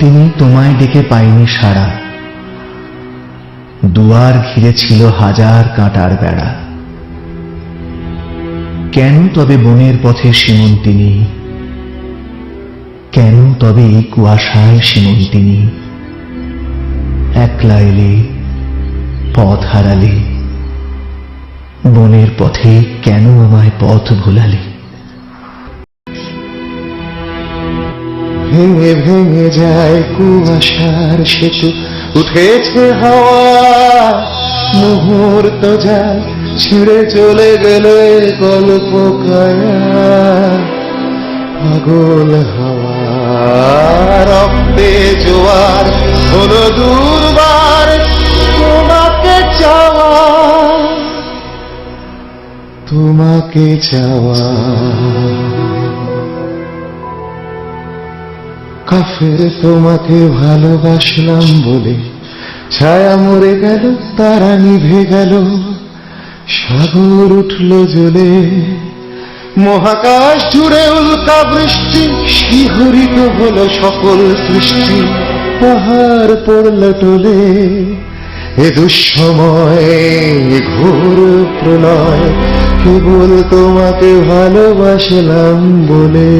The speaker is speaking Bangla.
সীমন্তিনী তোমায় ডেকে পাইনি সাড়া। দুয়ার ঘিরে ছিল হাজার কাঁটার বেড়া। কেন তবে বনের পথে তিনি কেন তবে এই কুয়াশায় সীমন্তিনী? একলা এলে, পথ হারালে। বনের পথে কেন আমায় পথ ভুলালে? ভেঙে ভেঙে যায় কুয়াশার সেতু। উঠেছে হাওয়া, মুহূর্ত যায়, ছিঁড়ে চলে গেলে গল্প পাগল হাওয়া, রক্তে জোয়ার হলো দুর্বার, তোমাকে চাওয়া। তোমাকে চাওয়া। কাফের তোমাকে ভালোবাসলাম বলে ছায়া মরে গেল, তারা নিভে গেল। সাগর উঠল জ্বলে মহাকাশ জুড়ে উল্কা বৃষ্টি, শিহরিত হলো সকল সৃষ্টি। পাহাড় পড়ল টলে এ দুঃসময় ঘোর প্রলয়, কেবল তোমাকে ভালোবাসলাম বলে।